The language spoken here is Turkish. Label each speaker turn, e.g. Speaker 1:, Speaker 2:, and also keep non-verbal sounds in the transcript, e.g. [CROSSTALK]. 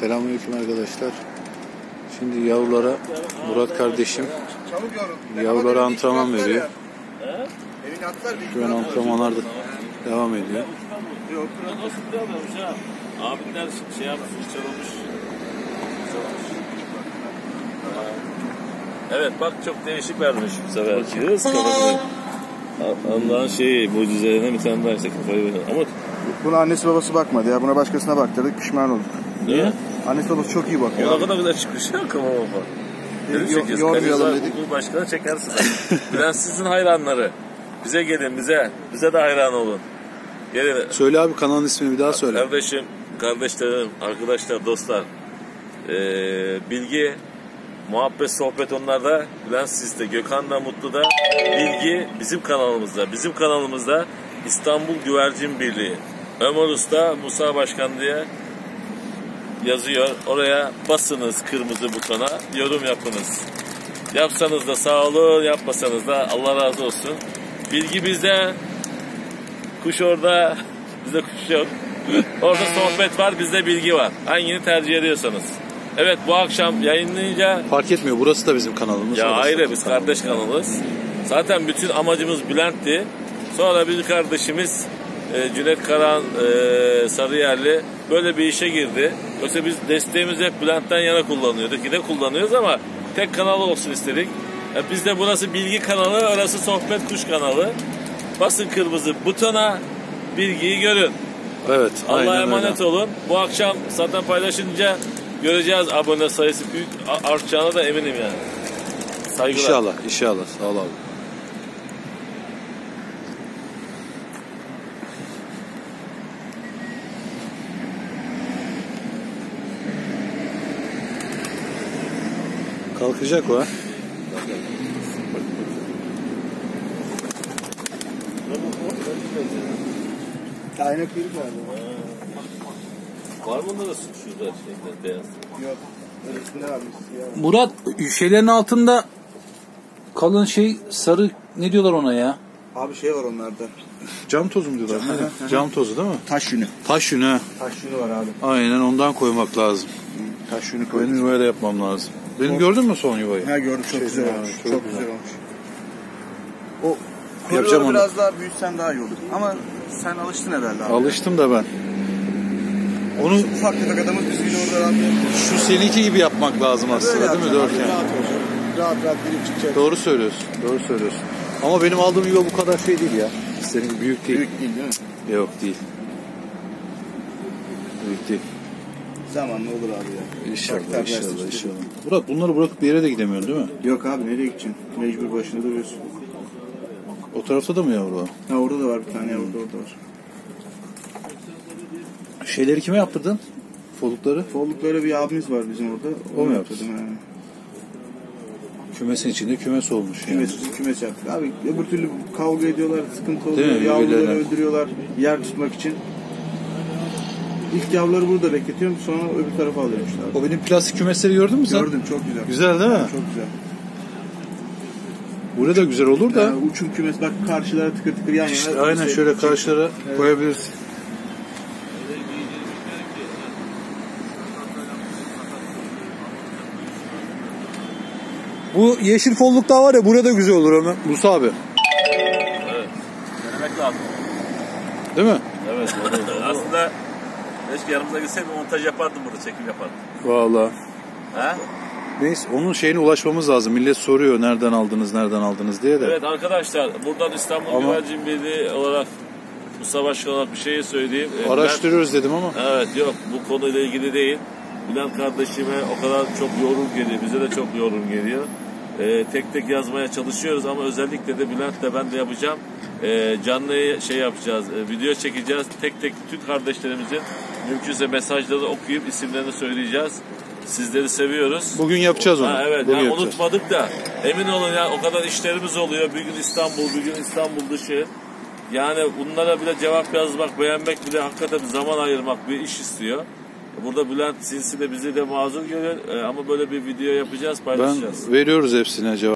Speaker 1: Selamünaleyküm arkadaşlar. Şimdi yavrulara Murat kardeşim yavrulara antrenman veriyor.
Speaker 2: Evin atlar bir
Speaker 1: Şu an antrenmanlar da devam ediyor.
Speaker 3: Abinler şey yapmış. Evet bak çok değişik vermiş bu sefer. Kız. Allah'ın şeyi mucizelerine bir tane daha işte kafayı verin. Ama
Speaker 2: Buna annesi babası bakmadı ya. Buna başkasına baktırdık pişman olduk.
Speaker 3: Niye?
Speaker 2: Annesi babası çok iyi bakıyor.
Speaker 3: ne kadar güzel çıkmış ya kafa kafa. Dedim çekiyoruz.
Speaker 2: yormayalım dedik.
Speaker 3: hukuk başkanı çekersin. [LAUGHS] Bülent sizin hayranları. Bize gelin bize. Bize de hayran olun. Gelin.
Speaker 1: Söyle abi kanalın ismini bir daha söyle.
Speaker 3: Kardeşim, kardeşlerim, arkadaşlar, dostlar. Ee, bilgi, muhabbet, sohbet onlarda. Bülent sizde, Gökhan da Mutlu'da. Bilgi bizim kanalımızda. Bizim kanalımızda İstanbul Güvercin Birliği. Ömer Usta, Musa Başkan diye yazıyor. Oraya basınız kırmızı butona, yorum yapınız. Yapsanız da sağ olun, yapmasanız da Allah razı olsun. Bilgi bizde, kuş orada, [LAUGHS] bizde kuş yok. [LAUGHS] Orada sohbet var, bizde bilgi var. Hangini tercih ediyorsanız. Evet bu akşam yayınlayınca
Speaker 1: Fark etmiyor. Burası da bizim kanalımız.
Speaker 3: ya ayrı biz
Speaker 1: kanalımız.
Speaker 3: kardeş kanalız. Zaten bütün amacımız Bülent'ti. Sonra bir kardeşimiz e, Cüneyt Karan e, Sarıyerli böyle bir işe girdi. Yoksa biz desteğimizi hep Bülent'ten yana kullanıyorduk. Yine kullanıyoruz ama tek kanal olsun istedik. E, bizde burası bilgi kanalı, orası sohbet kuş kanalı. Basın kırmızı butona bilgiyi görün.
Speaker 1: Evet.
Speaker 3: Allah'a emanet
Speaker 1: öyle.
Speaker 3: olun. Bu akşam zaten paylaşınca göreceğiz abone sayısı büyük artacağına da eminim yani. Saygılar.
Speaker 1: İnşallah. inşallah. Sağ ol Kalkacak o ha.
Speaker 2: Ayna kuyruk vardı.
Speaker 3: Var mı onlarda şurada şeyde beyaz?
Speaker 2: Yok.
Speaker 1: Murat şeylerin altında kalın şey sarı ne diyorlar ona ya?
Speaker 2: Abi şey var onlarda.
Speaker 1: Cam tozu mu diyorlar? Ne? Cam tozu değil mi?
Speaker 2: Taş yünü.
Speaker 1: Taş yünü.
Speaker 2: Taş yünü var abi.
Speaker 1: Aynen ondan koymak lazım.
Speaker 2: Taş yünü koyduk.
Speaker 1: Benim böyle yapmam lazım. Benim gördün mü son yuvayı?
Speaker 2: Ha gördüm çok
Speaker 1: Şey,
Speaker 2: güzel
Speaker 1: ha,
Speaker 2: olmuş.
Speaker 1: çok
Speaker 2: Çok,
Speaker 1: güzel.
Speaker 2: güzel olmuş. O
Speaker 1: Yapacağım
Speaker 2: koridoru
Speaker 1: onu.
Speaker 2: biraz daha büyütsen daha iyi olur. Ama sen alıştın herhalde abi.
Speaker 1: Alıştım da ben. Onu
Speaker 2: Ufak tefek adamız biz orada rahat
Speaker 1: şu seninki gibi yapmak lazım aslında değil mi?
Speaker 2: yapacaksın abi,
Speaker 1: Dörtgen.
Speaker 2: Rahat olacak. Rahat rahat girip çıkacak.
Speaker 1: Doğru söylüyorsun. Doğru söylüyorsun. Ama benim aldığım yuva bu kadar şey değil ya. Senin büyük değil.
Speaker 2: Büyük değil değil mi?
Speaker 1: Yok değil. Büyük değil.
Speaker 2: Zamanla olur abi ya.
Speaker 1: İnşallah,
Speaker 2: tefek
Speaker 1: inşallah, inşallah. Murat bunları bırakıp bir yere de gidemiyorsun değil mi?
Speaker 2: Yok abi nereye gideceksin? Mecbur başında duruyorsun.
Speaker 1: O tarafta da mı yavru var?
Speaker 2: Ha orada da var bir tane yavru da orada var.
Speaker 1: Şeyleri kime yaptırdın? Folukları?
Speaker 2: Follukları bir abimiz var bizim orada.
Speaker 1: O mu
Speaker 2: yaptırdım.
Speaker 1: Kümesin içinde kümes olmuş yani.
Speaker 2: Kümes, kümes yaptık. Abi öbür türlü kavga ediyorlar, sıkıntı
Speaker 1: Değil
Speaker 2: oluyor.
Speaker 1: mi?
Speaker 2: Yavruları
Speaker 1: Birbirlerine.
Speaker 2: öldürüyorlar yer tutmak için. İlk yavruları burada bekletiyorum sonra öbür tarafa alıyorum işte abi.
Speaker 1: O benim plastik kümesleri gördün mü sen?
Speaker 2: Gördüm çok güzel.
Speaker 1: Güzel değil mi?
Speaker 2: Çok güzel.
Speaker 1: Burada güzel olur da.
Speaker 2: Yani uçum kümes bak karşılara tıkır tıkır yan yana.
Speaker 1: İşte aynen
Speaker 2: şey-
Speaker 1: şöyle karşılara koyabilirsin. Bu yeşil follukta var ya burada güzel olur Ömer. Musa abi.
Speaker 3: Evet. Denemek lazım.
Speaker 1: Değil mi?
Speaker 3: Evet. Aslında keşke yanımıza gitseydim montaj yapardım burada, çekim yapardım.
Speaker 1: Vallahi.
Speaker 3: Ha?
Speaker 1: Neyse onun şeyine ulaşmamız lazım. Millet soruyor nereden aldınız nereden aldınız diye de.
Speaker 3: Evet arkadaşlar buradan İstanbul
Speaker 1: Ama-
Speaker 3: Güvercin Birliği olarak Mustafa Başkan olarak bir şey söyleyeyim. Ee,
Speaker 1: Araştırıyoruz dedim ama.
Speaker 3: Evet yok bu konuyla ilgili değil. Bülent kardeşime o kadar çok yorum geliyor. Bize de çok yorum geliyor. Ee, tek tek yazmaya çalışıyoruz ama özellikle de Bülent'le ben de yapacağım. Ee, canlı şey yapacağız. e, video çekeceğiz. Tek tek bütün kardeşlerimizin mümkünse mesajları okuyup isimlerini söyleyeceğiz. Sizleri seviyoruz.
Speaker 1: Bugün yapacağız onu.
Speaker 3: Ha, evet
Speaker 1: Bugün
Speaker 3: yani
Speaker 1: yapacağız.
Speaker 3: unutmadık da emin olun ya o kadar işlerimiz oluyor. Bir gün İstanbul, bir gün İstanbul dışı. Yani bunlara bile cevap yazmak, beğenmek bile hakikaten zaman ayırmak bir iş istiyor. Burada Bülent Sinsi de bizi de mazur görüyor Ee, ama böyle bir video yapacağız,
Speaker 1: Ben
Speaker 3: paylaşacağız.
Speaker 1: veriyoruz hepsine cevap.